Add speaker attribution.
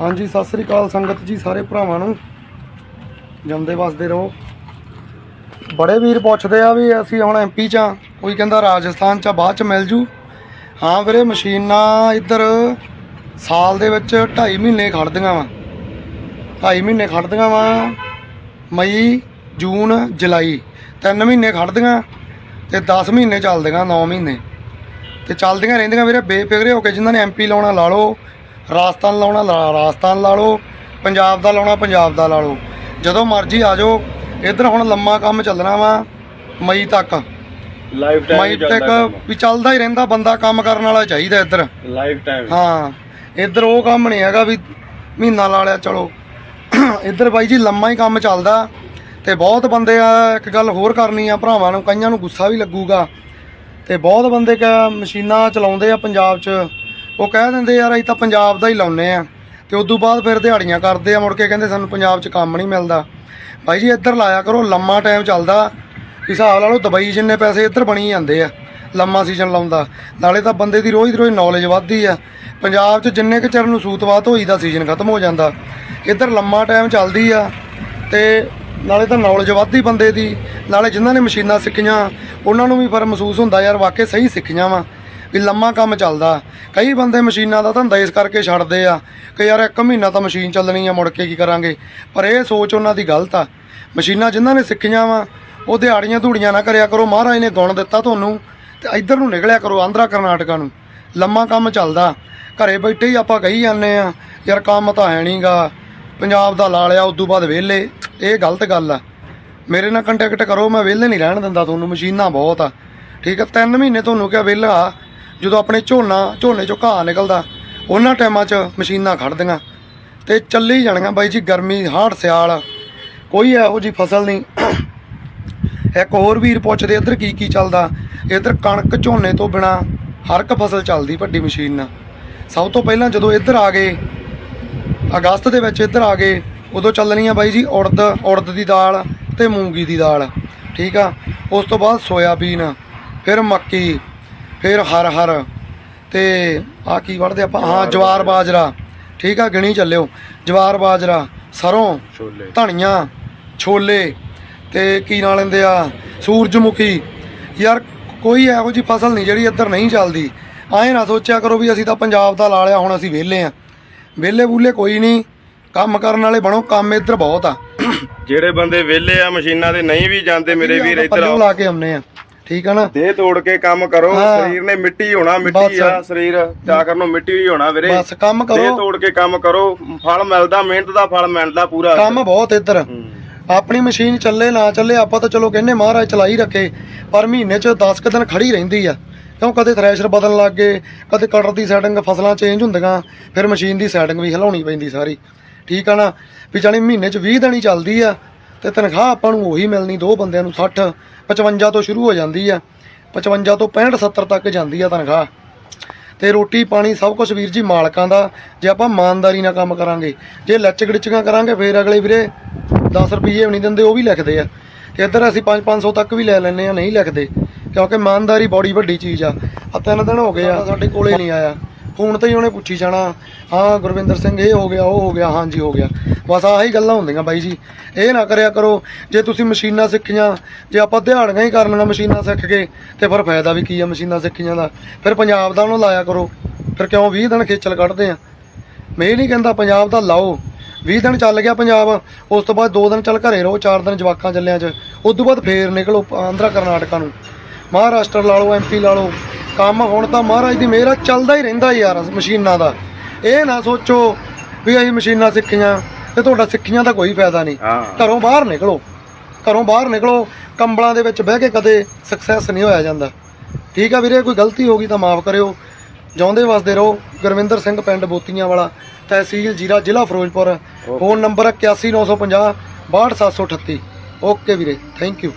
Speaker 1: ਹਾਂਜੀ, ਸਤਿ ਸ੍ਰੀ ਅਕਾਲ ਸੰਗਤ ਜੀ, ਸਾਰੇ ਭਰਾਵਾਂ ਨੂੰ। ਜੰਮਦੇ ਵਸਦੇ ਰਹੋ। ਬੜੇ ਵੀਰ ਪੁੱਛਦੇ ਆ ਵੀ ਅਸੀਂ ਹੁਣ ਐਮਪੀ ਚ ਆ, ਕੋਈ ਕਹਿੰਦਾ ਰਾਜਸਥਾਨ ਚ ਬਾਅਦ ਚ ਮਿਲ ਜੂ। ਹਾਂ ਵੀਰੇ, ਮਸ਼ੀਨਾਂ ਇੱਧਰ ਸਾਲ ਦੇ ਵਿੱਚ 2.5 ਮਹੀਨੇ ਖੜਦੀਆਂ ਵਾ। 2.5 ਮਹੀਨੇ ਖੜਦੀਆਂ ਵਾ, ਮਈ, ਜੂਨ, ਜੁਲਾਈ। ਤਿੰਨ ਮਹੀਨੇ ਖੜਦੀਆਂ ਤੇ 10 ਮਹੀਨੇ ਚੱਲਦੀਆਂ 9 ਮਹੀਨੇ। ਤੇ ਚੱਲਦੀਆਂ ਰਹਿੰਦੀਆਂ ਵੀਰੇ, ਬੇਫਿਕਰੇ ਹੋ ਕੇ ਜਿਨ੍ਹਾਂ ਨੇ ਐਮਪੀ ਲਾਉਣਾ ਲਾ ਲਓ ਰਾਜਸਥਾਨ ਲਾਉਣਾ ਲਾ- ਰਾਜਸਥਾਨ ਲਾ ਲਓ ਪੰਜਾਬ ਦਾ ਲਾਉਣਾ ਪੰਜਾਬ ਦਾ ਲਾ ਲਓ। ਜਦੋਂ ਮਰਜ਼ੀ ਆ ਜਾਓ ਇੱਧਰ ਹੁਣ ਲੰਮਾ ਕੰਮ ਚੱਲਣਾ ਵਾ ਮਈ ਤੱਕ।
Speaker 2: ਲਾਈਫ
Speaker 1: ਮਈ
Speaker 2: ਟਾਈਮ
Speaker 1: ਤੱਕ ਵੀ ਚੱਲਦਾ ਹੀ ਰਹਿੰਦਾ ਬੰਦਾ ਕੰਮ ਕਰਨ ਵਾਲਾ ਚਾਹੀਦਾ ਇੱਧਰ।
Speaker 2: ਲਾਈਫ ਟਾਈਮ
Speaker 1: ਹਾਂ ਇੱਧਰ ਉਹ ਕੰਮ ਨਹੀਂ ਹੈਗਾ ਵੀ ਮਹੀਨਾ ਲਾ ਲਿਆ ਚਲੋ। ਇੱਧਰ ਬਾਈ ਜੀ ਲੰਮਾ ਹੀ ਕੰਮ ਚੱਲਦਾ ਤੇ ਬਹੁਤ ਬੰਦੇ ਆ ਇੱਕ ਗੱਲ ਹੋਰ ਕਰਨੀ ਆ ਭਰਾਵਾਂ ਨੂੰ ਕਈਆਂ ਨੂੰ ਗੁੱਸਾ ਵੀ ਲੱਗੂਗਾ। ਤੇ ਬਹੁਤ ਬੰਦੇ ਕ ਮਸ਼ੀਨਾਂ ਚਲਾਉਂਦੇ ਆ ਪੰਜਾਬ 'ਚ। ਉਹ ਕਹਿ ਦਿੰਦੇ ਯਾਰ ਅਸੀਂ ਤਾਂ ਪੰਜਾਬ ਦਾ ਹੀ ਲਾਉਨੇ ਆ ਤੇ ਉਦੋਂ ਬਾਅਦ ਫਿਰ ਦਿਹਾੜੀਆਂ ਕਰਦੇ ਆ, ਮੁੜ ਕੇ ਕਹਿੰਦੇ ਸਾਨੂੰ ਪੰਜਾਬ 'ਚ ਕੰਮ ਨਹੀਂ ਮਿਲਦਾ। ਬਾਈ ਜੀ ਇੱਧਰ ਲਾਇਆ ਕਰੋ, ਲੰਮਾ ਟਾਈਮ ਚੱਲਦਾ। ਹਿਸਾਬ ਲਾ ਲਓ ਦੁਬਈ ਜਿੰਨੇ ਪੈਸੇ ਇੱਧਰ ਬਣੀ ਜਾਂਦੇ ਆ, ਲੰਮਾ ਸੀਜ਼ਨ ਲਾਉਂਦਾ। ਨਾਲੇ ਤਾਂ ਬੰਦੇ ਦੀ ਰੋਜ਼ ਦੀ ਰੋਜ਼ ਨੌਲੇਜ ਵੱਧਦੀ ਆ। ਪੰਜਾਬ 'ਚ ਜਿੰਨੇ ਕੁ ਚਿਰ ਨੂੰ ਸੂਤਵਾਤ ਹੋਈ ਦਾ ਸੀਜ਼ਨ ਖਤਮ ਹੋ ਜਾਂਦਾ। ਇੱਧਰ ਲੰਮਾ ਟਾਈਮ ਚੱਲਦੀ ਆ, ਤੇ ਨਾਲੇ ਤਾਂ ਨੌਲੇਜ ਵੱਧਦੀ ਬੰਦੇ ਦੀ। ਨਾਲੇ ਜਿਨ੍ਹਾਂ ਨੇ ਮਸ਼ੀਨਾਂ ਸਿੱਖੀਆਂ, ਉਹਨਾਂ ਨੂੰ ਵੀ ਫਿਰ ਮਹਿਸੂਸ ਹੁੰਦਾ ਯਾਰ ਵਾਕਈ ਸਹੀ ਸਿੱਖੀਆਂ ਵਾ। ਵੀ ਲੰਮਾ ਕੰਮ ਚੱਲਦਾ। ਕਈ ਬੰਦੇ ਮਸ਼ੀਨਾਂ ਦਾ ਧੰਦਾ ਇਸ ਕਰਕੇ ਛੱਡਦੇ ਆ ਕਿ ਯਾਰ ਇੱਕ ਮਹੀਨਾ ਤਾਂ ਮਸ਼ੀਨ ਚੱਲਣੀ ਆ, ਮੁੜ ਕੇ ਕੀ ਕਰਾਂਗੇ? ਪਰ ਇਹ ਸੋਚ ਉਹਨਾਂ ਦੀ ਗਲਤ ਆ। ਮਸ਼ੀਨਾਂ ਜਿਨ੍ਹਾਂ ਨੇ ਸਿੱਖੀਆਂ ਵਾ, ਉਹ ਦਿਹਾੜੀਆਂ ਧੂੜੀਆਂ ਨਾ ਕਰਿਆ ਕਰੋ। ਮਹਾਰਾਜ ਨੇ ਗੁਣ ਦਿੱਤਾ ਤੁਹਾਨੂੰ ਤੇ ਇੱਧਰ ਨੂੰ ਨਿਕਲਿਆ ਕਰੋ, ਆਂਧਰਾ ਕਰਨਾਟਕਾ ਨੂੰ। ਲੰਮਾ ਕੰਮ ਚੱਲਦਾ। ਘਰੇ ਬੈਠੇ ਹੀ ਆਪਾਂ ਕਹੀ ਜਾਂਦੇ ਆ, ਯਾਰ ਕੰਮ ਤਾਂ ਹੈ ਨਹੀਂਗਾ ਪੰਜਾਬ ਦਾ ਲਾ ਲਿਆ ਉਦੋਂ ਬਾਅਦ ਵਿਹਲੇ। ਇਹ ਗਲਤ ਗੱਲ ਆ। ਮੇਰੇ ਨਾਲ ਕੰਟੈਕਟ ਕਰੋ, ਮੈਂ ਵਿਹਲੇ ਨਹੀਂ ਰਹਿਣ ਦਿੰਦਾ ਤੁਹਾਨੂੰ। ਮਸ਼ੀਨਾਂ ਬਹੁਤ ਆ। ਠੀਕ ਆ, ਤਿੰਨ ਮਹੀਨੇ ਤੁਹਾਨੂੰ ਕਿਹਾ ਵਿਹਲਾ। ਜਦੋਂ ਆਪਣੇ ਝੋਨਾ, ਝੋਨੇ ਚੋਂ ਘਾਹ ਨਿਕਲਦਾ, ਉਹਨਾਂ ਟਾਈਮਾਂ 'ਚ ਮਸ਼ੀਨਾਂ ਖੜਦੀਆਂ ਤੇ ਚੱਲੀ ਜਾਣੀਆਂ ਬਾਈ ਜੀ ਗਰਮੀ, ਹਾੜ, ਸਿਆਲ, ਕੋਈ ਇਹੋ ਜੀ ਫਸਲ ਨਹੀਂ। ਇੱਕ ਹੋਰ ਵੀਰ ਪੁੱਛਦੇ, ਇੱਧਰ ਕੀ ਕੀ ਚੱਲਦਾ? ਇੱਧਰ ਕਣਕ ਝੋਨੇ ਤੋਂ ਬਿਨਾ ਹਰ ਇੱਕ ਫਸਲ ਚੱਲਦੀ ਵੱਡੀ ਮਸ਼ੀਨ ਨਾਲ। ਸਭ ਤੋਂ ਪਹਿਲਾਂ ਜਦੋਂ ਇੱਧਰ ਆ ਗਏ, ਅਗਸਤ ਦੇ ਵਿੱਚ ਇੱਧਰ ਆ ਗਏ, ਉਦੋਂ ਚੱਲਣੀ ਆ ਬਾਈ ਜੀ ਉੜਦ ਉੜਦ ਦੀ ਦਾਲ ਤੇ ਮੂੰਗੀ ਦੀ ਦਾਲ, ਠੀਕ ਆ? ਉਸ ਤੋਂ ਬਾਅਦ ਸੋਇਆਬੀਨ, ਫਿਰ ਮੱਕੀ ਫਿਰ ਹਰ ਹਰ। ਤੇ ਆ ਕੀ ਵੜਦੇ ਆਪਾਂ? ਹਾਂ ਜਵਾਰ ਬਾਜਰਾ। ਠੀਕ ਆ ਗਿਣੀ ਚੱਲਿਓ। ਜਵਾਰ ਬਾਜਰਾ ਸਰੋਂ
Speaker 2: ਛੋਲੇ।
Speaker 1: ਧਨੀਆ ਛੋਲੇ। ਤੇ ਕੀ ਨਾਲ ਲੈਂਦੇ ਆ? ਸੂਰਜਮੁਖੀ। ਯਾਰ ਕੋਈ ਇਹੋ ਜੀ ਫਸਲ ਨਹੀਂ ਜਿਹੜੀ ਇੱਧਰ ਨਹੀਂ ਚੱਲਦੀ। ਐਂ ਨਾ ਸੋਚਿਆ ਕਰੋ ਵੀ ਅਸੀਂ ਤਾਂ ਪੰਜਾਬ ਦਾ ਲਾ ਲਿਆ ਹੁਣ ਅਸੀਂ ਵਿਹਲੇ ਆ। ਵਿਹਲੇ ਬੂਲੇ ਕੋਈ ਨਹੀਂ। ਕੰਮ ਕਰਨ ਵਾਲੇ ਬਣੋ ਕੰਮ ਇੱਧਰ ਬਹੁਤ ਆ।
Speaker 2: ਜਿਹੜੇ ਬੰਦੇ ਵਿਹਲੇ ਆ ਮਸ਼ੀਨਾਂ ਦੇ ਨਹੀਂ ਵੀ ਜਾਂਦੇ ਮੇਰੇ ਵੀਰ ਇੱਧਰ
Speaker 1: ਲਾ ਕੇ ਆਉਨੇ ਆ। ਠੀਕ ਆ ਨਾ?
Speaker 2: ਦੇਹ ਤੋੜ ਕੇ ਕੰਮ ਕਰੋ
Speaker 1: ਹਾਂ।
Speaker 2: ਸਰੀਰ ਨੇ ਮਿੱਟੀ ਹੋਣਾ ਮਿੱਟੀ
Speaker 1: ਬਸ।
Speaker 2: ਆ ਸਰੀਰ ਚਾਕਰ ਨੂੰ ਮਿੱਟੀ ਹੀ ਹੋਣਾ ਵੀਰੇ।
Speaker 1: ਬਸ ਕੰਮ
Speaker 2: ਦੇਹ
Speaker 1: ਕਰੋ।
Speaker 2: ਤੋੜ ਕੇ ਕੰਮ ਕਰੋ ਫਲ ਮਿਲਦਾ ਮਿਹਨਤ ਦਾ ਫਲ ਮਿਲਦਾ ਪੂਰਾ।
Speaker 1: ਕੰਮ ਬਹੁਤ ਇੱਧਰ।
Speaker 2: ਹੂੰ।
Speaker 1: ਆਪਣੀ ਮਸ਼ੀਨ ਚੱਲੇ ਨਾ ਚੱਲੇ ਆਪਾਂ ਤਾਂ ਚਲੋ ਕਹਿੰਨੇ ਮਹਾਰਾਜ ਚਲਾਈ ਰੱਖੇ ਪਰ ਮਹੀਨੇ 'ਚ 10 ਕੁ ਦਿਨ ਖੜੀ ਰਹਿੰਦੀ ਆ। ਕਿਉਂ? ਕਦੇ ਥ੍ਰੈਸ਼ਰ ਬਦਲਣ ਲੱਗ ਗਏ ਕਦੇ ਕਟਰ ਦੀ ਸੈਟਿੰਗ ਫਸਲਾਂ ਚੇਂਜ ਹੁੰਦੀਆਂ ਫਿਰ ਮਸ਼ੀਨ ਦੀ ਸੈਟਿੰਗ ਵੀ ਹਿਲਾਉਣੀ ਪੈਂਦੀ ਸਾਰੀ। ਠੀਕ ਆ ਨਾ? ਵੀ ਜਾਣੀ ਮਹੀਨੇ 'ਚ 20 ਦਿਨ ਹੀ ਚੱਲਦੀ ਆ ਤੇ ਤਨਖਾਹ ਆਪਾਂ ਨੂੰ ਉਹੀ ਮਿਲਣੀ, ਦੋ ਬੰਦਿਆਂ ਨੂੰ 60 55 ਤੋਂ ਸ਼ੁਰੂ ਹੋ ਜਾਂਦੀ ਆ। 55 ਤੋਂ 65 70 ਤੱਕ ਜਾਂਦੀ ਆ ਤਨਖਾਹ। ਤੇ ਰੋਟੀ ਪਾਣੀ ਸਭ ਕੁਝ ਵੀਰ ਜੀ ਮਾਲਕਾਂ ਦਾ, ਜੇ ਆਪਾਂ ਇਮਾਨਦਾਰੀ ਨਾਲ ਕੰਮ ਕਰਾਂਗੇ, ਜੇ ਲੱਚ ਕਰਾਂਗੇ, ਫੇਰ ਅਗਲੇ ਵੀਰੇ 10 ਰੁਪਏ ਵੀ ਨਹੀਂ ਦਿੰਦੇ, ਉਹ ਵੀ ਲਿਖਦੇ ਆ। ਤੇ ਇੱਧਰ ਅਸੀਂ 5-500 ਤੱਕ ਵੀ ਲੈ ਲੈਨੇ ਆ, ਨਹੀਂ ਲਿਖਦੇ, ਕਿਉਂਕਿ ਇਮਾਨਦਾਰੀ ਬੜੀ ਵੱਡੀ ਚੀਜ਼ ਆ। ਆ ਤਿੰਨ ਦਿਨ ਹੋ ਗਏ ਆ, ਸਾਡੇ ਕੋਲੇ ਨਹੀਂ ਆਇਆ। ਫੋਨ ਤੇ ਹੀ ਉਹਨੇ ਪੁੱਛੀ ਜਾਣਾ, ਹਾਂ ਗੁਰਵਿੰਦਰ ਸਿੰਘ ਇਹ ਹੋ ਗਿਆ, ਉਹ ਹੋ ਗਿਆ, ਹਾਂਜੀ ਹੋ ਗਿਆ। ਬਸ ਆਹੀ ਗੱਲਾਂ ਹੁੰਦੀਆਂ ਬਾਈ ਜੀ। ਇਹ ਨਾ ਕਰਿਆ ਕਰੋ, ਜੇ ਤੁਸੀਂ ਮਸ਼ੀਨਾਂ ਸਿੱਖੀਆਂ, ਜੇ ਆਪਾਂ ਦਿਹਾੜੀਆਂ ਹੀ ਕਰਨੀਆਂ ਮਸ਼ੀਨਾਂ ਸਿੱਖ ਕੇ, ਤੇ ਫਿਰ ਫਾਇਦਾ ਵੀ ਕੀ ਆ ਮਸ਼ੀਨਾਂ ਸਿੱਖੀਆਂ ਦਾ? ਫਿਰ ਪੰਜਾਬ ਦਾ ਉਹਨੂੰ ਲਾਇਆ ਕਰੋ। ਫਿਰ ਕਿਉਂ 20 ਦਿਨ ਖੇਚਲ ਕੱਢਦੇ ਆ? ਮੈਂ ਇਹ ਨਹੀਂ ਕਹਿੰਦਾ ਪੰਜਾਬ ਦਾ ਲਾਓ। 20 ਦਿਨ ਚੱਲ ਗਿਆ ਪੰਜਾਬ, ਉਸ ਤੋਂ ਬਾਅਦ 2 ਦਿਨ ਚੱਲ ਘਰੇ ਰਹੋ 4 ਦਿਨ ਜਵਾਕਾਂ ਚੱਲਿਆਂ 'ਚ। ਉਸ ਤੋਂ ਬਾਅਦ ਫੇਰ ਨਿਕਲੋ ਆਂਧਰਾ ਕਰਨਾਟਕਾ ਨੂੰ। ਮਹਾਰਾਸ਼ਟਰ ਲਾ ਲਓ ਐਮਪੀ ਲਾ ਲਓ। ਕੰਮ ਹੁਣ ਤਾਂ ਮਹਾਰਾਜ ਦੀ ਮਿਹਰ ਆ ਚੱਲਦਾ ਹੀ ਰਹਿੰਦਾ ਯਾਰ ਮਸ਼ੀਨਾਂ ਦਾ। ਇਹ ਨਾ ਸੋਚੋ ਵੀ ਅਸੀਂ ਮਸ਼ੀਨਾਂ ਸਿੱਖੀਆਂ ਤੇ ਤੁਹਾਡਾ ਸਿੱਖੀਆਂ ਦਾ ਕੋਈ ਫਾਇਦਾ ਨਹੀਂ। ਘਰੋਂ ਬਾਹਰ ਨਿਕਲੋ। ਘਰੋਂ ਬਾਹਰ ਨਿਕਲੋ ਕੰਬਲਾਂ ਦੇ ਵਿੱਚ ਬਹਿ ਕੇ ਕਦੇ ਸਕਸੈਸ ਨਹੀਂ ਹੋਇਆ ਜਾਂਦਾ। ਠੀਕ ਆ ਵੀਰੇ ਕੋਈ ਗਲਤੀ ਹੋ ਗਈ ਤਾਂ ਮਾਫ ਕਰਿਓ। ਜਿਉਂਦੇ ਵਸਦੇ ਰਹੋ। ਗੁਰਵਿੰਦਰ ਸਿੰਘ ਪਿੰਡ ਬੋਤੀਆਂ ਵਾਲਾ ਤਹਿਸੀਲ ਜੀਰਾ ਜ਼ਿਲ੍ਹਾ ਫਿਰੋਜ਼ਪੁਰ। ਫੋਨ ਨੰਬਰ 81950 62738 ਓਕੇ ਵੀਰੇ ਥੈਂਕ ਯੂ